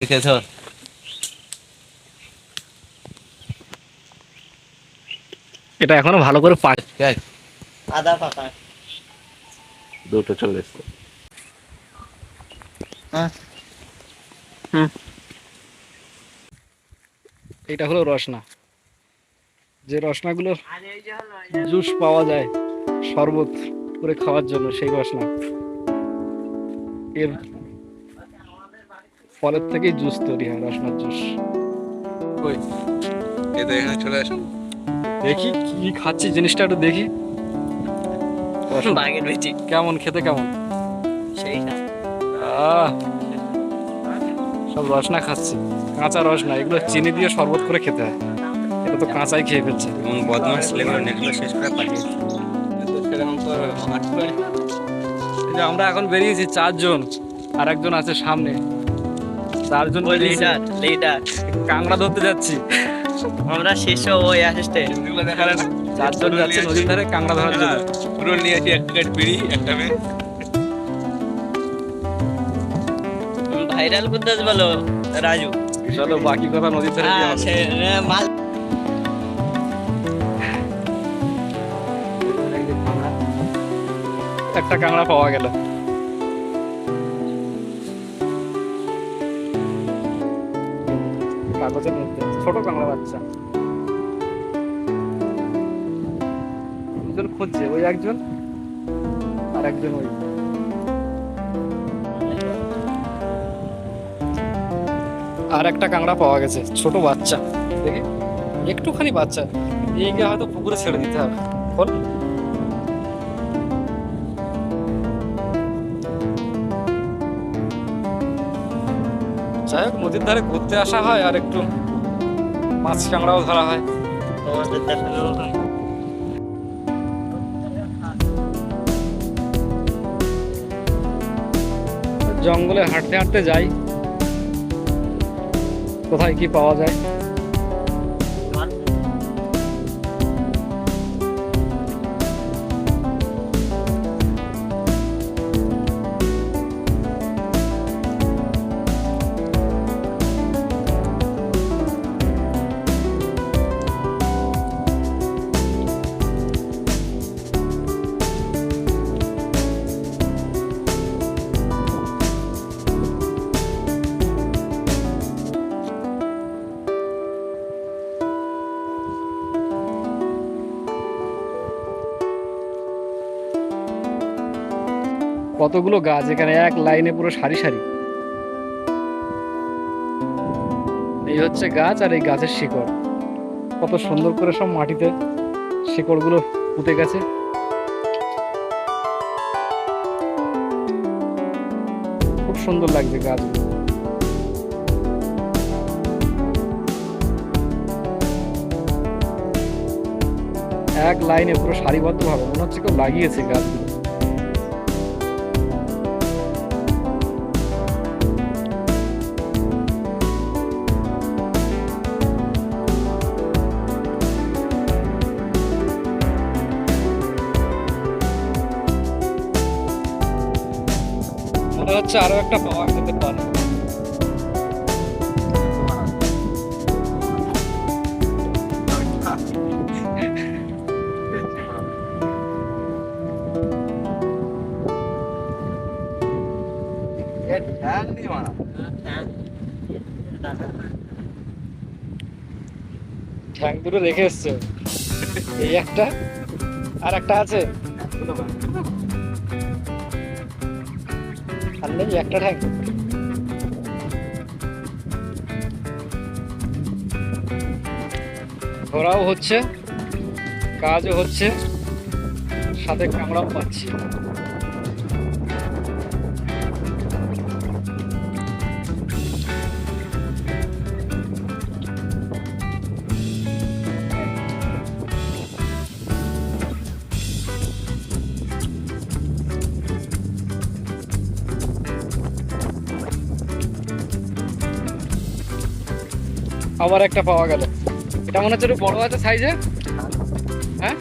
থেকে ধর। এটা এখনও ভালো করে পাক আদা পাকা দুটো চলে এসছে। এটা হলো রসনা। যে রসনাগুলো জুস পাওয়া যায় শরবত করে খাওয়ার জন্য সেই রসনা। এর ফলের থেকেই জুস তৈরি হয় রসনার জুস। ওই এদের এখানে চলে আসুন। দেখি কি খাচ্ছি জিনিসটা একটু দেখি। রসনা বাগের বেচি কেমন খেতে কেমন? সেই না। সব রসনা খাচ্ছি। কাঁচা রসনা এগুলো চিনি দিয়ে শরবত করে খেতে হয়। এটা তো কাঁচাই খেয়ে ফেলছে। এমন বদমাস ছেলেগুলো নেটগুলো শেষ করে পাঠিয়েছে সেরকম তো আমরা এখন বেরিয়েছি চারজন আর একজন আছে সামনে। ওই। লিডার লিডার কাঁকড়া ধরতে যাচ্ছি। আমরা শীর্ষ ওই অ্যাসিস্ট্যান্ট এগুলো দেখালে না। চারজন যাচ্ছে নদীর ধারে কাঁকড়া ধরার জন্য। পুরো নিয়েছি এক প্লেট বিড়ি একটা মেয়ে ভাইরাল করতে বলো রাজু। চলো বাকি কথা নদীর ধারে হ্যাঁ মাল একটা কাঁকড়া পাওয়া গেল। কাগজের মধ্যে ছোট কাঁকড়া বাচ্চা। দুজন খুঁজছে, ওই একজন আর একজন ওই। আর একটা কাঁকড়া পাওয়া গেছে, ছোট বাচ্চা। দেখি, একটুখানি বাচ্চা। গিয়ে হয়তো পুকুরে ছেড়ে দিতে হবে। বল। যাই হোক, নদীর ধারে ঘুরতে আসা হয় আর একটু মাছ কাঁকড়াও ধরা হয়। জঙ্গলে হাঁটতে হাঁটতে যাই। কোথায় কি পাওয়া যায়? কতগুলো গাছ? এখানে এক লাইনে পুরো সারি সারি। এই হচ্ছে গাছ আর এই গাছের শিকড়। কত সুন্দর করে সব মাটিতে শিকড়গুলো পুঁতে গেছে। খুব সুন্দর লাগছে গাছগুলো। এক লাইনে পুরো সারিবদ্ধ ভাবে মনে হচ্ছে কেউ লাগিয়েছে গাছগুলো। মনে হচ্ছে আরও একটা পাওয়া যেতে পারে। ঠ্যাং দুটো রেখে এসছে। এই একটা আর একটা আছে? নেই একটা ঠ্যাং। ঘোরাও হচ্ছে কাজও হচ্ছে সাথে কামড়াও পাচ্ছি। আবার একটা পাওয়া গেল। এটা মনে হচ্ছে একটু বড় আছে সাইজে হ্যাঁ?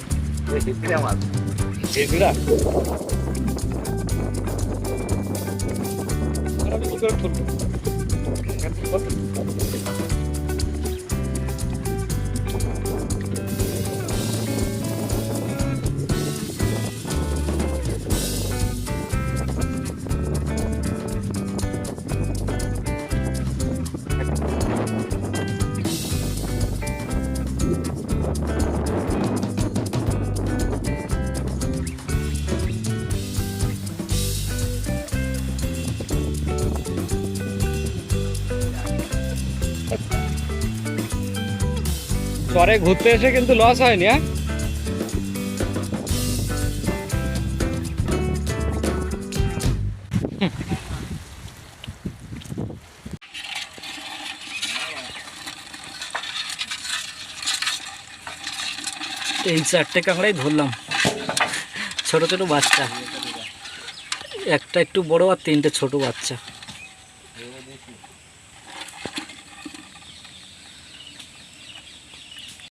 চরে ঘুরতে এসে কিন্তু লস হয়নি হ্যাঁ? এই চারটে কাঁকড়াই ধরলাম। ছোট ছোট বাচ্চা। একটা একটু বড় আর তিনটে ছোট বাচ্চা।